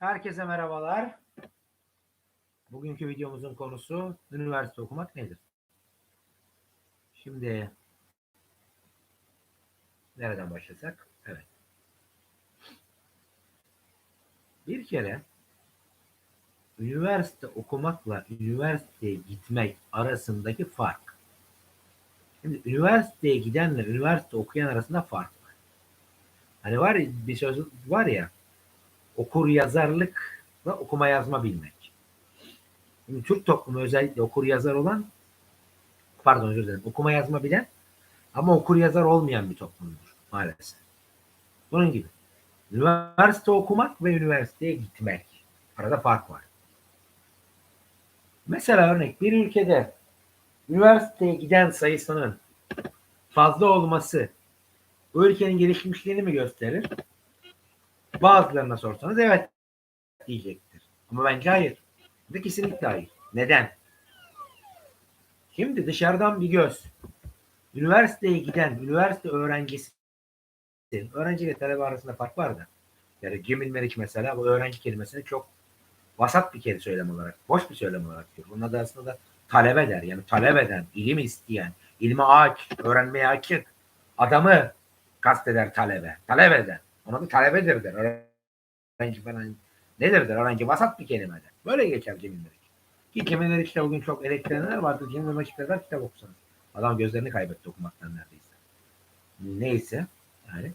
Herkese merhabalar. Bugünkü videomuzun konusu üniversite okumak nedir? Şimdi nereden başlasak? Evet. Bir kere üniversite okumakla üniversiteye gitmek arasındaki fark. Şimdi üniversiteye gidenle üniversite okuyan arasında fark var. Hani var bir söz var ya okur yazarlık ve okuma yazma bilmek. Şimdi Türk toplumu özellikle okur yazar olan pardon özür dilerim okuma yazma bilen ama okur yazar olmayan bir toplumdur maalesef. Bunun gibi. Üniversite okumak ve üniversiteye gitmek. Arada fark var. Mesela örnek bir ülkede üniversiteye giden sayısının fazla olması o ülkenin gelişmişliğini mi gösterir? Bazılarına sorsanız evet diyecektir. Ama bence hayır. Ve kesinlikle hayır. Neden? Şimdi dışarıdan bir göz. Üniversiteye giden üniversite öğrencisi öğrenci ile talebe arasında fark var da. Yani Cemil Meriç mesela bu öğrenci kelimesini çok vasat bir kere söylem olarak, boş bir söylem olarak diyor. Bunun adı aslında talebe der. Yani talep eden, ilim isteyen, ilmi aç, öğrenmeye açık adamı kasteder talebe. Talep eden. Ona da talebedir der. Öğrenci falan nedir der. Öğrenci vasat bir kelimedir. Böyle geçer Cemil Meriç. Ki Cemil Meriç'te bugün çok elektriğinler vardı. Cemil Meriç kadar kitap okusanız. Adam gözlerini kaybetti okumaktan neredeyse. Neyse. Yani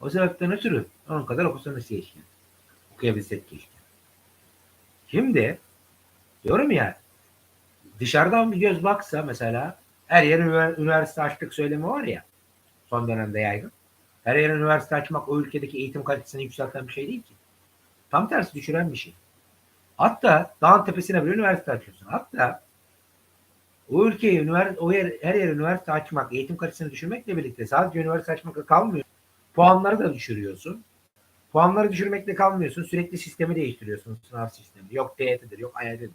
o sebepten ötürü onun kadar okusanız keşke. Okuyabilsek keşke. Şimdi diyorum ya dışarıdan bir göz baksa mesela her yer ünivers- üniversite açtık söylemi var ya son dönemde yaygın. Her yer üniversite açmak o ülkedeki eğitim kalitesini yükselten bir şey değil ki. Tam tersi düşüren bir şey. Hatta dağın tepesine bir üniversite açıyorsun. Hatta o ülkeyi üniversite, o yer, her yer üniversite açmak, eğitim kalitesini düşürmekle birlikte sadece üniversite açmakla kalmıyor. Puanları da düşürüyorsun. Puanları düşürmekle kalmıyorsun. Sürekli sistemi değiştiriyorsun. Sınav sistemi. Yok TYT'dir, yok AYT'dir.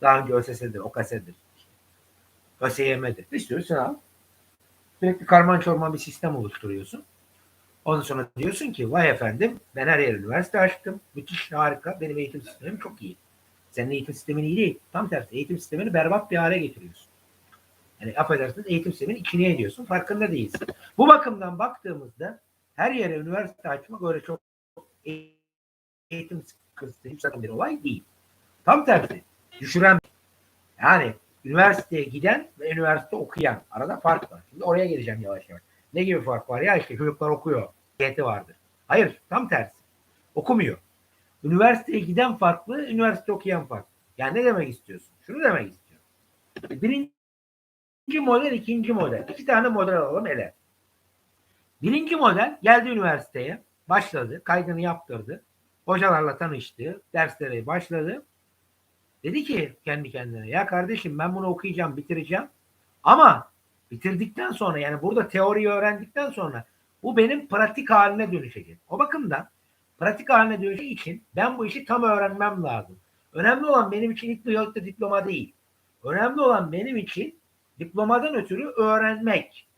Daha önce ÖSS'dir, OKS'dir. ÖSYM'dir. Bir sürü sınav. Sürekli karman çorman bir sistem oluşturuyorsun. Ondan sonra diyorsun ki vay efendim ben her yer üniversite açtım. Müthiş harika. Benim eğitim sistemim çok iyi. Senin eğitim sistemin iyi değil. Tam tersi eğitim sistemini berbat bir hale getiriyorsun. Yani affedersiniz eğitim sistemini içine ediyorsun. Farkında değilsin. Bu bakımdan baktığımızda her yere üniversite açmak öyle çok eğitim sıkıntısı yükselten bir olay değil. Tam tersi. Düşüren yani üniversiteye giden ve üniversite okuyan arada fark var. Şimdi oraya geleceğim yavaş yavaş. Ne gibi fark var ya işte çocuklar okuyor. Niyeti vardır. Hayır tam tersi. Okumuyor. Üniversiteye giden farklı, üniversite okuyan farklı. Yani ne demek istiyorsun? Şunu demek istiyorum. Birinci model, ikinci model. İki tane model alalım ele. Birinci model geldi üniversiteye, başladı, kaydını yaptırdı. Hocalarla tanıştı, derslere başladı. Dedi ki kendi kendine ya kardeşim ben bunu okuyacağım, bitireceğim. Ama bitirdikten sonra yani burada teoriyi öğrendikten sonra bu benim pratik haline dönüşecek. O bakımdan pratik haline dönüşeceği için ben bu işi tam öğrenmem lazım. Önemli olan benim için ilk yıllıkta diploma değil. Önemli olan benim için diplomadan ötürü öğrenmek.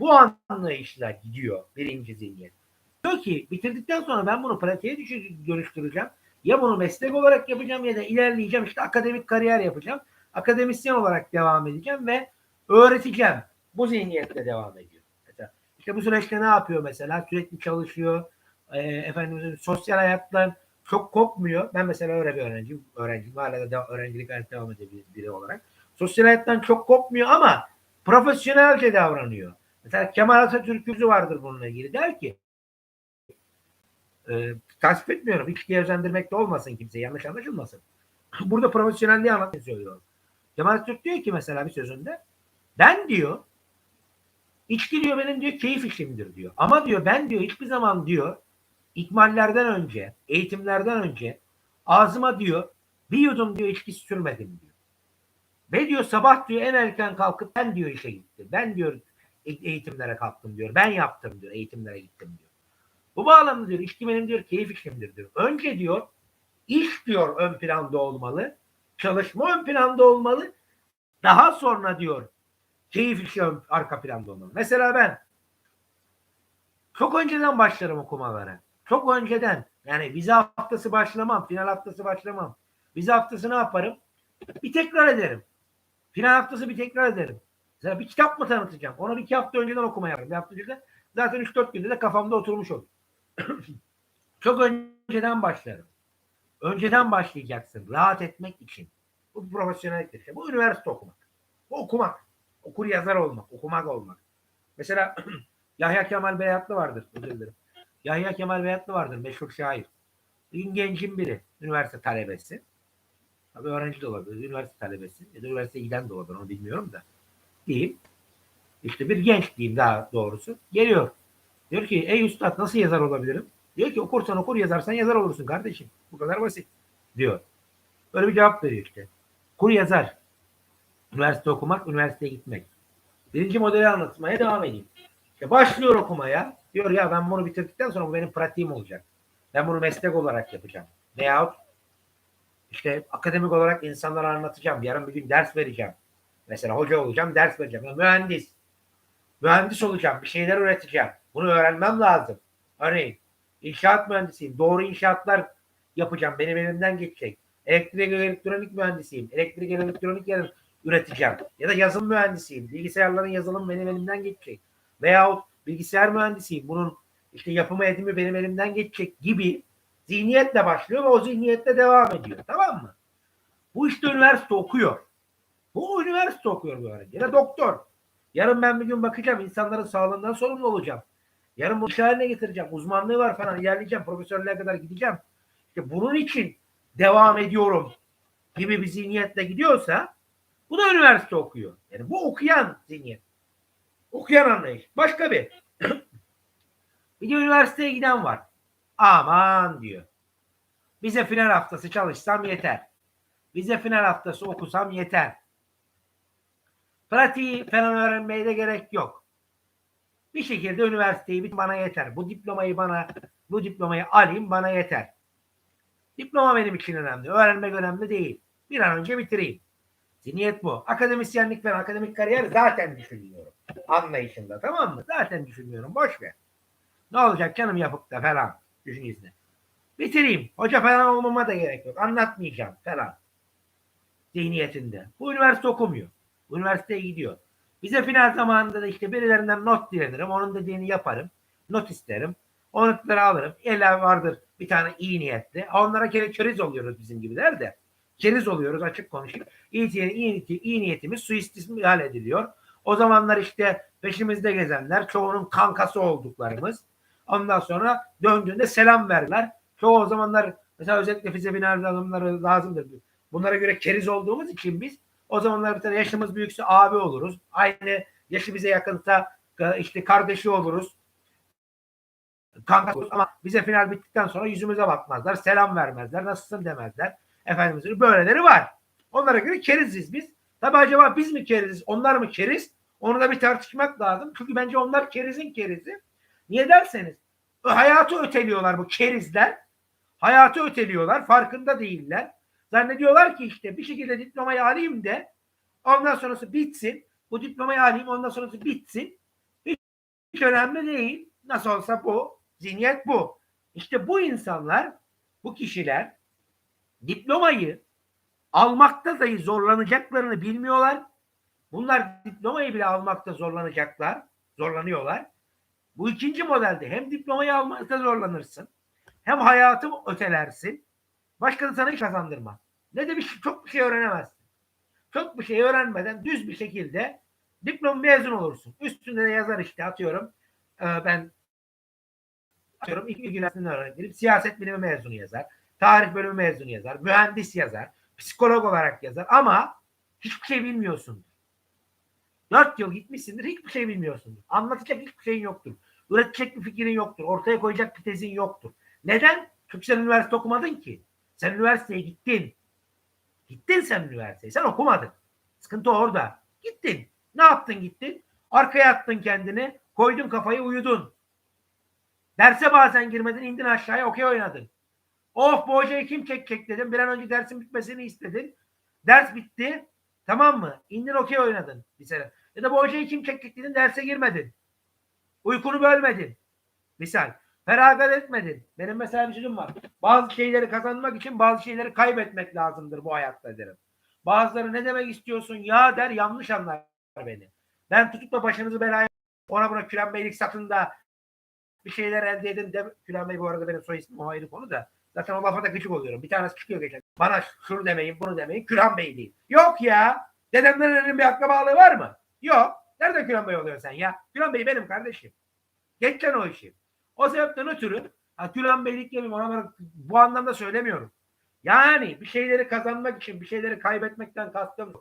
Bu anlayışla gidiyor birinci zihniyet. Diyor ki bitirdikten sonra ben bunu pratiğe dönüştüreceğim. Ya bunu meslek olarak yapacağım ya da ilerleyeceğim işte akademik kariyer yapacağım. Akademisyen olarak devam edeceğim ve öğreteceğim. Bu zihniyetle devam ediyor. İşte bu süreçte ne yapıyor mesela? Sürekli çalışıyor. E, efendim sosyal hayattan çok kopmuyor. Ben mesela öyle bir öğrenciyim. Öğrenciyim. Hala da öğrencilik hayatı devam edebilir biri olarak. Sosyal hayattan çok kopmuyor ama profesyonelce davranıyor. Mesela Kemal Atatürk yüzü vardır bununla ilgili. Der ki e, tasvip etmiyorum. İlişkiye özendirmek de olmasın kimse. Yanlış anlaşılmasın. Burada profesyonelliği anlatmayı söylüyorum. Kemal Atatürk diyor ki mesela bir sözünde ben diyor içki diyor benim diyor keyif işimdir diyor. Ama diyor ben diyor hiçbir zaman diyor ikmallerden önce, eğitimlerden önce ağzıma diyor bir yudum diyor içki sürmedim diyor. Ve diyor sabah diyor en erken kalkıp ben diyor işe gittim. Ben diyor eğitimlere kalktım diyor. Ben yaptım diyor. Eğitimlere gittim diyor. Bu bağlamda diyor içki benim diyor keyif işimdir diyor. Önce diyor iş diyor ön planda olmalı. Çalışma ön planda olmalı. Daha sonra diyor keyif işi arka planda olmalı. Mesela ben çok önceden başlarım okumalara. Çok önceden Yani vize haftası başlamam. Final haftası başlamam. Vize haftası ne yaparım? Bir tekrar ederim. Final haftası bir tekrar ederim. Mesela bir kitap mı tanıtacağım? Onu bir iki hafta önceden okuma yaparım. Bir hafta önceden zaten 3-4 günde de kafamda oturmuş olur. Çok önceden başlarım. Önceden başlayacaksın. Rahat etmek için. Bu profesyonelliktir. Bu üniversite okumak. Bu okumak. Okur yazar olmak. Okumak olmak. Mesela Yahya Kemal Beyatlı vardır. Özür dilerim. Yahya Kemal Beyatlı vardır. Meşhur şair. Bir gün gencin biri. Üniversite talebesi. Tabii öğrenci de olabilir. Üniversite talebesi. Ya da üniversiteye giden de olabilir. Onu bilmiyorum da. Diyeyim. İşte bir genç diyeyim daha doğrusu. Geliyor. Diyor ki ey üstad nasıl yazar olabilirim? Diyor ki okursan okur yazarsan yazar olursun kardeşim. Bu kadar basit. Diyor. Böyle bir cevap veriyor işte. Kur yazar. Üniversite okumak, üniversiteye gitmek. Birinci modeli anlatmaya devam edeyim. İşte başlıyor okumaya. Diyor ya ben bunu bitirdikten sonra bu benim pratiğim olacak. Ben bunu meslek olarak yapacağım. Veyahut işte akademik olarak insanlara anlatacağım. Yarın bir gün ders vereceğim. Mesela hoca olacağım, ders vereceğim. Ya mühendis. Mühendis olacağım, bir şeyler üreteceğim. Bunu öğrenmem lazım. Örneğin inşaat mühendisiyim. Doğru inşaatlar yapacağım. Benim elimden geçecek. Elektrik elektronik mühendisiyim. Elektrik elektronik yer üreteceğim. Ya da yazılım mühendisiyim. Bilgisayarların yazılım benim elimden geçecek. Veyahut bilgisayar mühendisiyim. Bunun işte yapımı edimi benim elimden geçecek gibi zihniyetle başlıyor ve o zihniyetle devam ediyor. Tamam mı? Bu işte üniversite okuyor. Bu üniversite okuyor bu öğrenci. Ya doktor. Yarın ben bir gün bakacağım insanların sağlığından sorumlu olacağım. Yarın bu iş haline getireceğim. Uzmanlığı var falan ilerleyeceğim. Profesörlüğe kadar gideceğim. İşte bunun için devam ediyorum gibi bir zihniyetle gidiyorsa bu da üniversite okuyor. Yani bu okuyan zihniyet. Okuyan anlayış. Başka bir. bir de üniversiteye giden var. Aman diyor. Bize final haftası çalışsam yeter. Bize final haftası okusam yeter. Pratiği falan öğrenmeye de gerek yok. Bir şekilde üniversiteyi bit bana yeter. Bu diplomayı bana bu diplomayı alayım bana yeter. Diploma benim için önemli. Öğrenmek önemli değil. Bir an önce bitireyim. Zihniyet bu. Akademisyenlik ve akademik kariyer zaten düşünmüyorum. Anlayışında tamam mı? Zaten düşünmüyorum. Boş ver. Ne olacak canım yapıp da falan düşüncesine. Bitireyim. Hoca falan olmama da gerek yok. Anlatmayacağım falan. Zihniyetinde. Bu üniversite okumuyor. Bu üniversiteye gidiyor. Bize final zamanında da işte birilerinden not dilenirim. Onun dediğini yaparım. Not isterim. O alırım. Eller vardır bir tane iyi niyetli. Onlara kere keriz oluyoruz bizim gibiler de. Keriz oluyoruz açık konuşayım. İyi, iyi, iyi, iyi niyetimiz suistimal ediliyor. O zamanlar işte peşimizde gezenler çoğunun kankası olduklarımız. Ondan sonra döndüğünde selam verler. Çoğu o zamanlar mesela özellikle fize biner adamları lazımdır. Bunlara göre keriz olduğumuz için biz o zamanlar bir tane yaşımız büyükse abi oluruz. Aynı yaşı bize yakınsa işte kardeşi oluruz. Kanka oluruz. Ama bize final bittikten sonra yüzümüze bakmazlar. Selam vermezler. Nasılsın demezler. Efendimiz böyleleri var. Onlara göre keriziz biz. Tabi acaba biz mi keriziz? Onlar mı keriz? Onu da bir tartışmak lazım. Çünkü bence onlar kerizin kerizi. Niye derseniz hayatı öteliyorlar bu kerizler. Hayatı öteliyorlar. Farkında değiller. Zannediyorlar ki işte bir şekilde diplomayı alayım de ondan sonrası bitsin. Bu diplomayı alayım ondan sonrası bitsin. Hiç, hiç önemli değil. Nasıl olsa bu. Zihniyet bu. İşte bu insanlar, bu kişiler diplomayı almakta dahi zorlanacaklarını bilmiyorlar. Bunlar diplomayı bile almakta zorlanacaklar. Zorlanıyorlar. Bu ikinci modelde hem diplomayı almakta zorlanırsın hem hayatı ötelersin Başka da sana hiç kazandırmaz. Ne de bir çok bir şey öğrenemezsin. Çok bir şey öğrenmeden düz bir şekilde diplom mezun olursun. Üstünde de yazar işte atıyorum. E, ben atıyorum ilk üniversiteden öğrenciyim. Siyaset bilimi mezunu yazar. Tarih bölümü mezunu yazar. Mühendis yazar. Psikolog olarak yazar. Ama hiçbir şey bilmiyorsundur. Dört yıl gitmişsindir hiçbir şey bilmiyorsundur. Anlatacak hiçbir şeyin yoktur. Üretecek bir fikrin yoktur. Ortaya koyacak bir tezin yoktur. Neden? Çünkü sen üniversite okumadın ki. Sen üniversiteye gittin. Gittin sen üniversiteye. Sen okumadın. Sıkıntı orada. Gittin. Ne yaptın gittin? Arkaya attın kendini. Koydun kafayı uyudun. Derse bazen girmedin indin aşağıya okey oynadın. Of bu hocayı kim çekecek dedim. Bir an önce dersin bitmesini istedin. Ders bitti. Tamam mı? İndin okey oynadın bir sene. Ya da bu hocayı kim çekecek dedin derse girmedin. Uykunu bölmedin. Misal. Feragat etmedin. Benim mesela bir sözüm var. Bazı şeyleri kazanmak için bazı şeyleri kaybetmek lazımdır bu hayatta derim. Bazıları ne demek istiyorsun ya der yanlış anlar beni. Ben tutup da başınızı belaya ona buna Küren Beylik satın da bir şeyler elde edin de Küren Bey bu arada benim soy ismim o ayrı konu da. Zaten o lafa da gıcık oluyorum. Bir tanesi çıkıyor geçen. Bana şunu demeyin bunu demeyin Küren Bey değil. Yok ya. Dedemlerin bir akrabalığı var mı? Yok. Nerede Küren Bey oluyor sen ya? Küren Bey benim kardeşim. Geçeceksin o işi. O sebepten ötürü ha, Küren Beylik gibi bana bu anlamda söylemiyorum. Yani bir şeyleri kazanmak için bir şeyleri kaybetmekten kastım.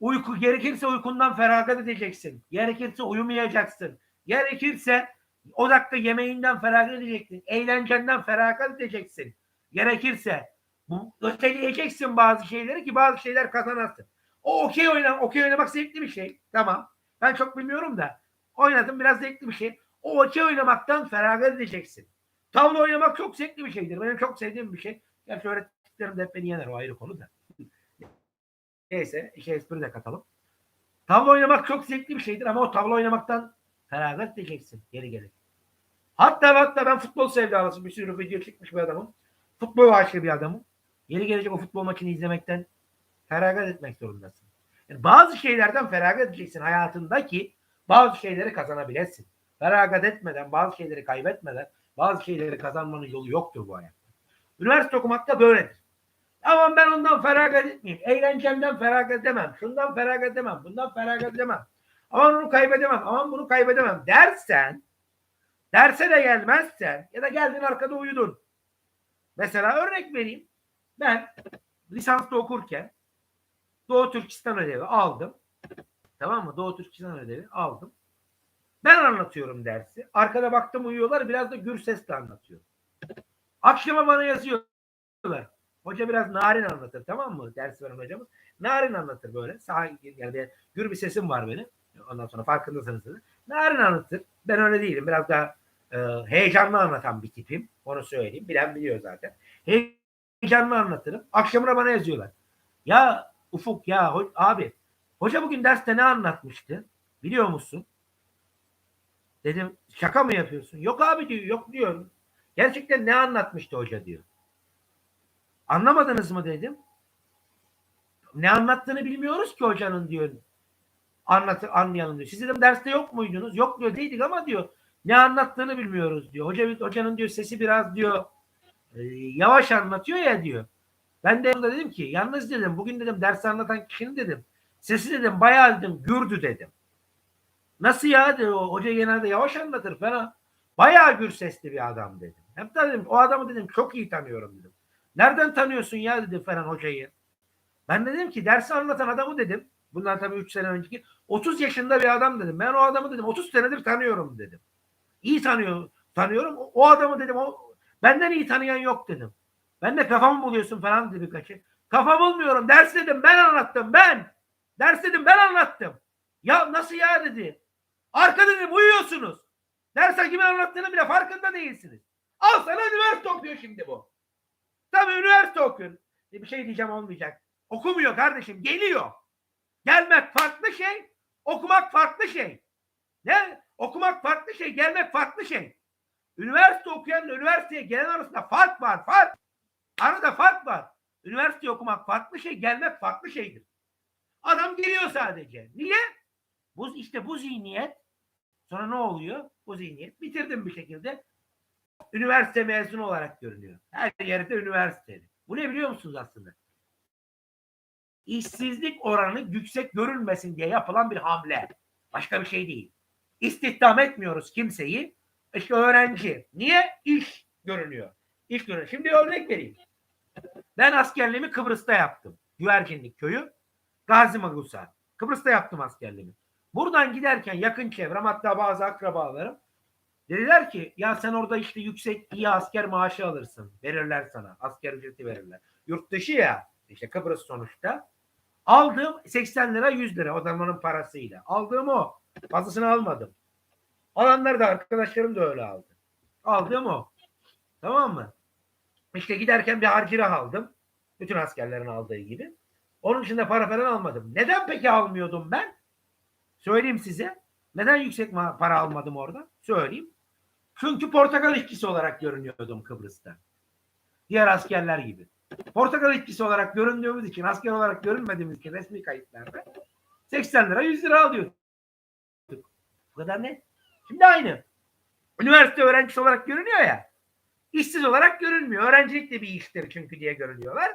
Uyku gerekirse uykundan feragat edeceksin. Gerekirse uyumayacaksın. Gerekirse odakta yemeğinden feragat edeceksin. Eğlencenden feragat edeceksin. Gerekirse bu öteleyeceksin bazı şeyleri ki bazı şeyler kazanasın. O okey oynamak, okey oynamak zevkli bir şey. Tamam. Ben çok bilmiyorum da oynadım biraz zevkli bir şey. O okey oynamaktan feragat edeceksin. Tavla oynamak çok zevkli bir şeydir. Benim çok sevdiğim bir şey. Gerçi öğrettiklerim de hep beni yener o ayrı konu da. Neyse işe espri de katalım. Tavla oynamak çok zevkli bir şeydir ama o tavla oynamaktan feragat edeceksin geri gelir. Hatta hatta ben futbol sevdalısı bir sürü video çekmiş bir adamım. Futbol aşığı bir adamım. Yeri gelecek o futbol maçını izlemekten feragat etmek zorundasın. Yani bazı şeylerden feragat edeceksin hayatındaki bazı şeyleri kazanabilesin. Feragat etmeden, bazı şeyleri kaybetmeden bazı şeyleri kazanmanın yolu yoktur bu hayatta. Üniversite okumak da böyledir. Ama ben ondan feragat etmeyeyim. Eğlencemden feragat edemem. Şundan feragat edemem. Bundan feragat edemem. Aman onu kaybedemem. Aman bunu kaybedemem dersen derse de gelmezsen ya da geldin arkada uyudun. Mesela örnek vereyim. Ben lisansta okurken Doğu Türkistan ödevi aldım. Tamam mı? Doğu Türkistan ödevi aldım. Ben anlatıyorum dersi. Arkada baktım uyuyorlar. Biraz da gür sesle anlatıyorum. Akşama bana yazıyorlar. Hoca biraz narin anlatır tamam mı? Ders veren hocamız. Narin anlatır böyle. Sağ, yani gür bir sesim var benim. Ondan sonra farkındasınız. Narin anlatır. Ben öyle değilim. Biraz daha e, heyecanlı anlatan bir tipim. Onu söyleyeyim. Bilen biliyor zaten. Heyecanlı anlatırım. Akşamına bana yazıyorlar. Ya Ufuk ya ho- abi hoca bugün derste ne anlatmıştı? Biliyor musun? Dedim şaka mı yapıyorsun? Yok abi diyor. Yok diyor. Gerçekten ne anlatmıştı hoca diyor. Anlamadınız mı dedim. Ne anlattığını bilmiyoruz ki hocanın diyor. Anlatı anlayalım diyor. Siz dedim derste yok muydunuz? Yok diyor değildik ama diyor ne anlattığını bilmiyoruz diyor. Hoca hocanın diyor sesi biraz diyor e, yavaş anlatıyor ya diyor. Ben de onda dedim ki yalnız dedim bugün dedim ders anlatan kişinin dedim sesi dedim bayağı dedim gürdü dedim. Nasıl ya dedi o hoca genelde yavaş anlatır falan. Bayağı gür sesli bir adam dedim. Hem de dedim o adamı dedim çok iyi tanıyorum dedim. Nereden tanıyorsun ya dedi falan hocayı. Ben de dedim ki dersi anlatan adamı dedim. Bundan tabii 3 sene önceki 30 yaşında bir adam dedim. Ben o adamı dedim 30 senedir tanıyorum dedim. İyi tanıyor, tanıyorum. O, adamı dedim o benden iyi tanıyan yok dedim. Ben de kafamı buluyorsun falan dedi birkaçı. Kafa bulmuyorum. Ders dedim ben anlattım ben. Ders dedim ben anlattım. Ya nasıl ya dedi. Arkada dedim uyuyorsunuz. Derse kimin anlattığını bile farkında değilsiniz. Al sana üniversite okuyor şimdi bu. Tabii üniversite okuyor. Bir şey diyeceğim olmayacak. Okumuyor kardeşim. Geliyor. Gelmek farklı şey. Okumak farklı şey. Ne? Okumak farklı şey. Gelmek farklı şey. Üniversite okuyanla üniversiteye gelen arasında fark var. Fark. Arada fark var. Üniversite okumak farklı şey. Gelmek farklı şeydir. Adam geliyor sadece. Niye? Bu, işte bu zihniyet sonra ne oluyor? Bu zihniyet bitirdim bir şekilde. Üniversite mezunu olarak görünüyor. Her yerde üniversiteli. Bu ne biliyor musunuz aslında? İşsizlik oranı yüksek görünmesin diye yapılan bir hamle. Başka bir şey değil. İstihdam etmiyoruz kimseyi. İşte öğrenci. Niye? İş görünüyor. İş görünüyor. Şimdi örnek vereyim. Ben askerliğimi Kıbrıs'ta yaptım. Güvercinlik köyü. Gazi Magusa. Kıbrıs'ta yaptım askerliğimi. Buradan giderken yakın çevrem hatta bazı akrabalarım dediler ki ya sen orada işte yüksek iyi asker maaşı alırsın. Verirler sana. Asker ücreti verirler. Yurt dışı ya işte Kıbrıs sonuçta. Aldığım 80 lira 100 lira o zamanın parasıyla. Aldığım o. Fazlasını almadım. Alanlar da arkadaşlarım da öyle aldı. Aldığım o. Tamam mı? İşte giderken bir harcırah aldım. Bütün askerlerin aldığı gibi. Onun dışında para falan almadım. Neden peki almıyordum ben? Söyleyeyim size. Neden yüksek para almadım orada? Söyleyeyim. Çünkü portakal işçisi olarak görünüyordum Kıbrıs'ta. Diğer askerler gibi. Portakal işçisi olarak göründüğümüz için, asker olarak görünmediğimiz için resmi kayıtlarda 80 lira 100 lira alıyorduk. Bu kadar ne? Şimdi aynı. Üniversite öğrencisi olarak görünüyor ya. İşsiz olarak görünmüyor. Öğrencilik de bir iştir çünkü diye görünüyorlar.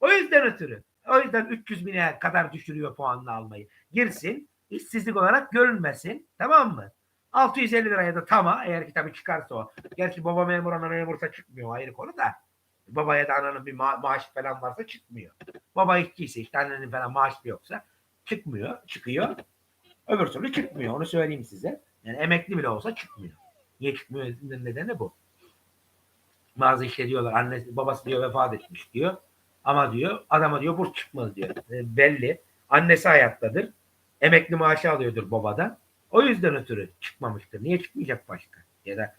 O yüzden ötürü. O yüzden 300 bine kadar düşürüyor puanını almayı. Girsin, işsizlik olarak görünmesin. Tamam mı? 650 liraya da tama eğer ki tabii çıkarsa o. Gerçi baba memur ana memursa çıkmıyor ayrı konu da. Babaya da ananın bir ma- maaşı falan varsa çıkmıyor. Baba işçiyse işte annenin falan maaşı yoksa çıkmıyor. Çıkıyor. Öbür türlü çıkmıyor. Onu söyleyeyim size. Yani emekli bile olsa çıkmıyor. Niye çıkmıyor? Nedeni bu. Bazı işte diyorlar annesi babası diyor vefat etmiş diyor. Ama diyor adama diyor burs çıkmaz diyor. E, belli. Annesi hayattadır. Emekli maaşı alıyordur babadan. O yüzden ötürü çıkmamıştır. Niye çıkmayacak başka? Ya da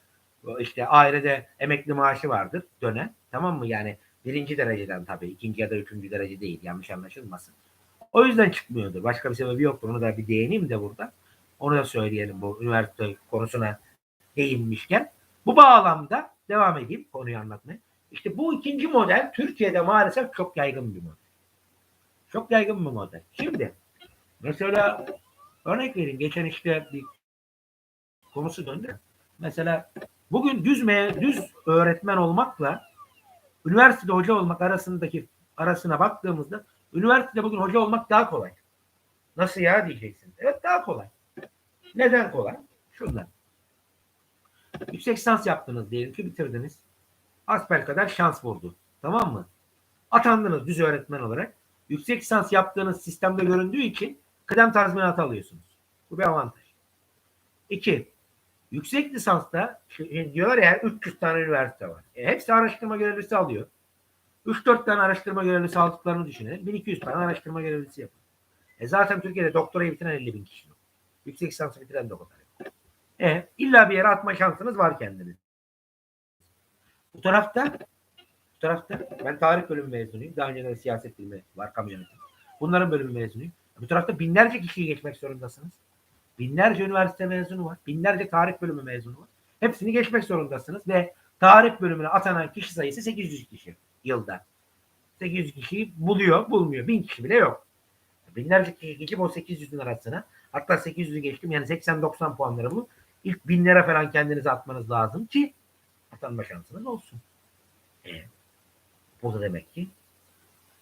işte ailede emekli maaşı vardır dönen. Tamam mı? Yani birinci dereceden tabii. ikinci ya da üçüncü derece değil. Yanlış anlaşılmasın. O yüzden çıkmıyordur. Başka bir sebebi yoktur. Onu da bir değineyim de burada. Onu da söyleyelim bu üniversite konusuna değinmişken. Bu bağlamda devam edeyim konuyu anlatmaya. İşte bu ikinci model Türkiye'de maalesef çok yaygın bir model. Çok yaygın bir model. Şimdi mesela örnek vereyim. Geçen işte bir konusu döndü. Mesela bugün düz me düz öğretmen olmakla üniversitede hoca olmak arasındaki arasına baktığımızda üniversitede bugün hoca olmak daha kolay. Nasıl ya diyeceksin. Evet daha kolay. Neden kolay? Şundan. Yüksek lisans yaptınız diyelim ki bitirdiniz. Asper kadar şans vurdu. Tamam mı? Atandınız düz öğretmen olarak. Yüksek lisans yaptığınız sistemde göründüğü için kıdem tazminatı alıyorsunuz. Bu bir avantaj. İki, yüksek lisansta diyorlar ya 300 tane üniversite var. E, hepsi araştırma görevlisi alıyor. 3-4 tane araştırma görevlisi aldıklarını düşünelim. 1200 tane araştırma görevlisi yapıyor. E zaten Türkiye'de doktorayı bitiren 50 bin kişi yok. Yüksek lisansı bitiren de o kadar. E, illa bir yere atma şansınız var kendiniz. Bu tarafta bu tarafta ben tarih bölümü mezunuyum. Daha önce de siyaset bilimi var, kamu. Bunların bölümü mezunuyum. Bu tarafta binlerce kişiyi geçmek zorundasınız. Binlerce üniversite mezunu var. Binlerce tarih bölümü mezunu var. Hepsini geçmek zorundasınız ve tarih bölümüne atanan kişi sayısı 800 kişi yılda. 800 kişiyi buluyor, bulmuyor. 1000 kişi bile yok. Binlerce kişi geçip o 800'ün arasına hatta 800'ü geçtim yani 80-90 puanları bulup ilk binlere falan kendinizi atmanız lazım ki atanma şansınız olsun. E, bu da demek ki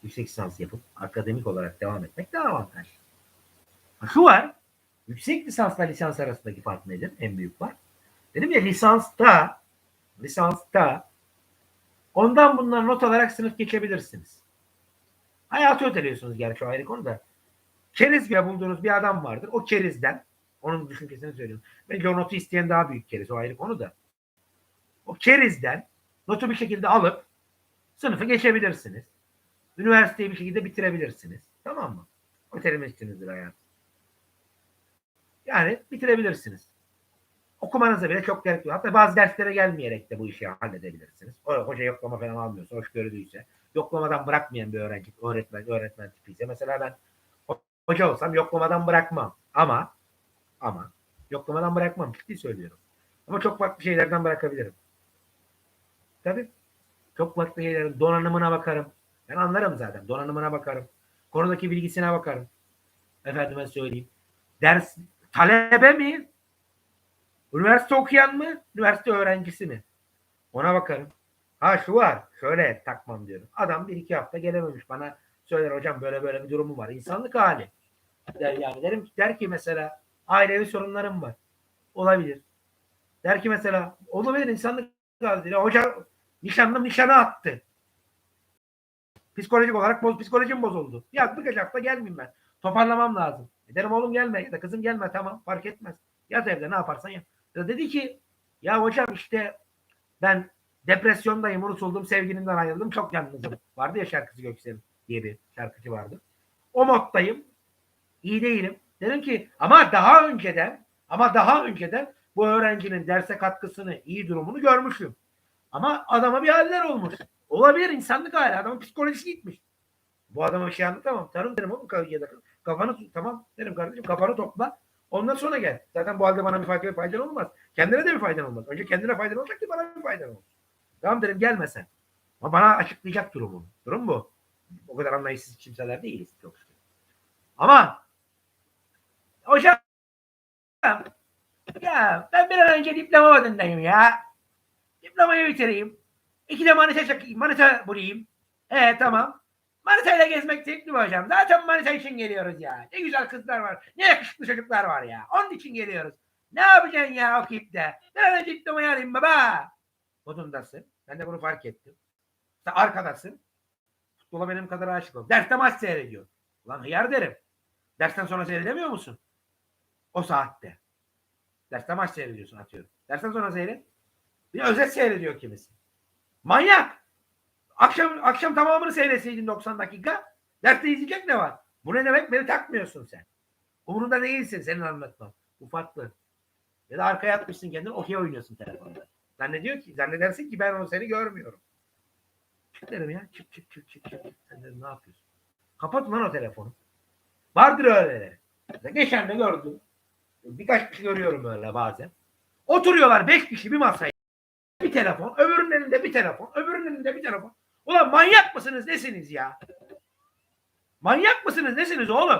yüksek lisans yapıp akademik olarak devam etmek daha avantaj. Ha, şu var. Yüksek lisansla lisans arasındaki fark nedir? En büyük fark. Dedim ya lisansta lisansta ondan bundan not alarak sınıf geçebilirsiniz. Hayatı öteliyorsunuz gerçi o ayrı konu da. Keriz gibi bulduğunuz bir adam vardır. O kerizden onun düşüncesini söylüyorum. Belki o notu isteyen daha büyük keriz. O ayrı konu da. O kerizden notu bir şekilde alıp sınıfı geçebilirsiniz. Üniversiteyi bir şekilde bitirebilirsiniz. Tamam mı? Ötelemeksinizdir hayat. Yani bitirebilirsiniz. Okumanıza bile çok gerek yok. Hatta bazı derslere gelmeyerek de bu işi halledebilirsiniz. O hoca yoklama falan almıyorsa, hoş gördüyse. Yoklamadan bırakmayan bir öğrenci, öğretmen, öğretmen tipiyse. Mesela ben hoca olsam yoklamadan bırakmam. Ama ama yoklamadan bırakmam. Ciddi söylüyorum. Ama çok farklı şeylerden bırakabilirim. Tabii. Çok farklı şeylerin donanımına bakarım. Ben anlarım zaten. Donanımına bakarım. Konudaki bilgisine bakarım. Efendime söyleyeyim. Ders talebe mi? Üniversite okuyan mı? Üniversite öğrencisi mi? Ona bakarım. Ha şu var. Şöyle takmam diyorum. Adam bir iki hafta gelememiş. Bana söyler hocam böyle böyle bir durumu var. İnsanlık hali. Der, yani derim der ki mesela ailevi sorunlarım var. Olabilir. Der ki mesela olabilir insanlık hali. Der. Hoca nişanlım nişana attı. Psikolojik olarak boz, psikolojim bozuldu. Ya birkaç hafta gelmeyeyim ben. Toparlamam lazım. E oğlum gelme ya da kızım gelme tamam fark etmez. Yat evde ne yaparsan yap. Ya dedi ki ya hocam işte ben depresyondayım unutuldum sevgilimden ayrıldım çok yalnızım. Vardı ya şarkıcı Göksel diye bir şarkıcı vardı. O moddayım. İyi değilim. Dedim ki ama daha önceden ama daha önceden bu öğrencinin derse katkısını, iyi durumunu görmüşüm. Ama adama bir haller olmuş. Olabilir insanlık hali. Adamın psikolojisi gitmiş. Bu adama bir şey anlatamam. Tarım derim oğlum kafanı tamam derim kardeşim kafanı topla. Ondan sonra gel. Zaten bu halde bana bir fayda, faydan olmaz. Kendine de bir faydan olmaz. Önce kendine faydan olacak ki bana bir faydan olsun. Tamam derim gelme sen. Ama bana açıklayacak durumu. Durum bu. O kadar anlayışsız kimseler değiliz. Çok şükür. Ama hocam ya ben bir an önce diploma vadındayım ya. Diplomayı bitireyim. İki de manita çakayım. Manita bulayım. Ee tamam. Manita ile gezmek zevkli mi hocam? Zaten manita için geliyoruz ya. Ne güzel kızlar var. Ne yakışıklı çocuklar var ya. Onun için geliyoruz. Ne yapacaksın ya okuyup da? Bir an önce diplomayı baba. Modundasın. Ben de bunu fark ettim. Sen arkadasın. Futbola benim kadar aşık ol. Derste maç seyrediyor. Ulan hıyar derim. Dersten sonra seyredemiyor musun? O saatte. Derste maç seyrediyorsun atıyorum. Dersten sonra seyret. Bir özet seyrediyor kimisi. Manyak. Akşam akşam tamamını seyretseydin 90 dakika. Derste izleyecek ne var? Bu ne demek? Beni takmıyorsun sen. Umurunda değilsin senin anlatman. Bu farklı. Ya da arkaya atmışsın kendini okey oynuyorsun telefonda. Zannediyor ki, zannedersin ki ben onu seni görmüyorum. Çık derim ya. Çık çık çık çık çık. Sen dedim ne yapıyorsun? Kapat lan o telefonu. Vardır öyleleri. Geçen de gördüm. Birkaç kişi görüyorum öyle bazen. Oturuyorlar beş kişi bir masaya. Bir telefon, öbürünün elinde bir telefon, öbürünün elinde bir telefon. Ulan manyak mısınız nesiniz ya? Manyak mısınız nesiniz oğlum?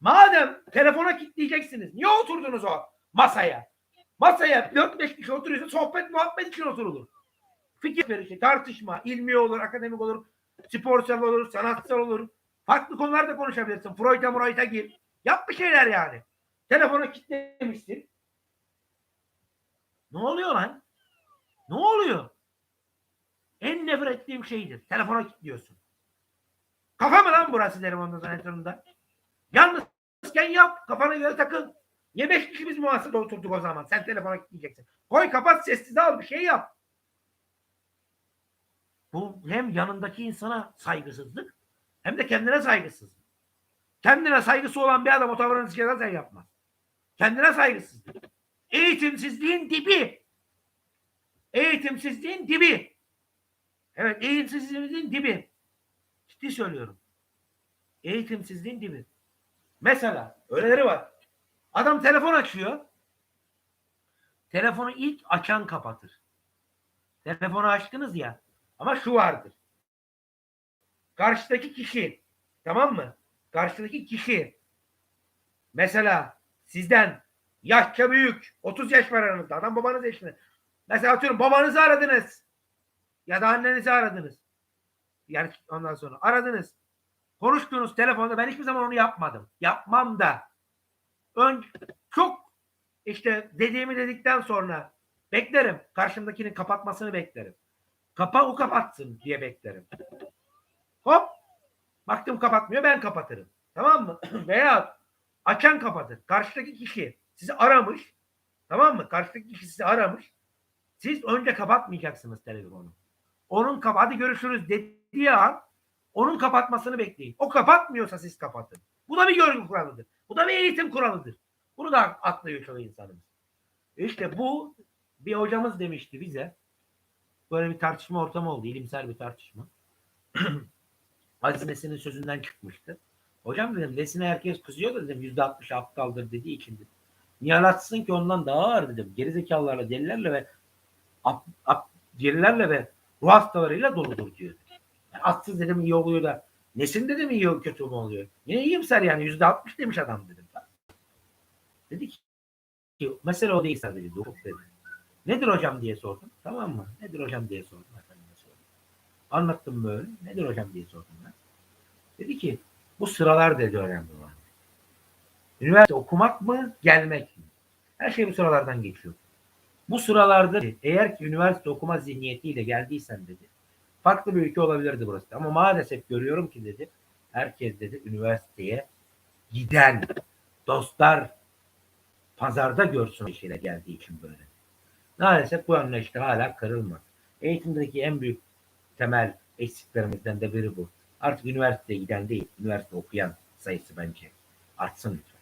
Madem telefona kilitleyeceksiniz, niye oturdunuz o masaya? Masaya 4-5 kişi oturuyorsa sohbet muhabbet için oturulur. Fikir verişi, tartışma, ilmi olur, akademik olur, sporsal olur, sanatsal olur. Farklı konularda konuşabilirsin. Freud'a Freud'a gir. Yap bir şeyler yani. Telefona kilitlemişsin. Ne oluyor lan? Ne oluyor? En nefret ettiğim şeydir. Telefona kilitliyorsun. Kafa mı lan burası derim ondan sonra sonunda. Yalnızken yap. Kafana göre takıl. Niye beş kişi biz muhasebe oturduk o zaman? Sen telefona kilitleyeceksin. Koy kapat sessiz al bir şey yap. Bu hem yanındaki insana saygısızlık hem de kendine saygısızlık. Kendine saygısı olan bir adam o davranışı zaten yapmaz. Kendine saygısızlık. Eğitimsizliğin dibi. Eğitimsizliğin dibi. Evet eğitimsizliğin dibi. Ciddi söylüyorum. Eğitimsizliğin dibi. Mesela öyleleri var. Adam telefon açıyor. Telefonu ilk açan kapatır. Telefonu açtınız ya. Ama şu vardır. Karşıdaki kişi tamam mı? Karşıdaki kişi mesela sizden yaşça büyük 30 yaş var aranızda. Adam babanız yaşında. Mesela atıyorum babanızı aradınız. Ya da annenizi aradınız. Yani ondan sonra aradınız. Konuştuğunuz telefonda ben hiçbir zaman onu yapmadım. Yapmam da. Ön, çok işte dediğimi dedikten sonra beklerim. Karşımdakinin kapatmasını beklerim. Kapa o kapatsın diye beklerim. Hop. Baktım kapatmıyor ben kapatırım. Tamam mı? Veya açan kapatır. Karşıdaki kişi sizi aramış. Tamam mı? Karşıdaki kişi sizi aramış. Siz önce kapatmayacaksınız telefonu. Onun kap hadi görüşürüz dediği an onun kapatmasını bekleyin. O kapatmıyorsa siz kapatın. Bu da bir görgü kuralıdır. Bu da bir eğitim kuralıdır. Bunu da atlıyor çoğu insanımız. İşte bu bir hocamız demişti bize. Böyle bir tartışma ortamı oldu. ilimsel bir tartışma. Aziz Nesin'in sözünden çıkmıştı. Hocam dedim Nesin'e herkes kızıyor da dedim yüzde altmış aptaldır dediği için dedim. Niye anlatsın ki ondan daha ağır dedim. Gerizekalılarla, delilerle ve ap, ap, delilerle ve ruh doludur diyor. Yani atsız dedim iyi oluyor da Nesin dedim iyi kötü mü oluyor? Yine iyimser yani yüzde altmış demiş adam dedim. Dedi ki mesele o değil sadece hukuk dedi. Nedir hocam diye sordum. Tamam mı? Nedir hocam diye sordum. Sordum. Anlattım böyle. Nedir hocam diye sordum ben. Dedi ki bu sıralar dedi önemli olan. Üniversite okumak mı gelmek mi? Her şey bu sıralardan geçiyor. Bu sıralarda eğer ki üniversite okuma zihniyetiyle geldiysen dedi farklı bir ülke olabilirdi burası. Ama maalesef görüyorum ki dedi herkes dedi üniversiteye giden dostlar pazarda görsün işine geldiği için böyle. Maalesef bu anlayışta hala kırılmadı. Eğitimdeki en büyük temel eksiklerimizden de biri bu. Artık üniversiteye giden değil, üniversite okuyan sayısı bence artsın lütfen.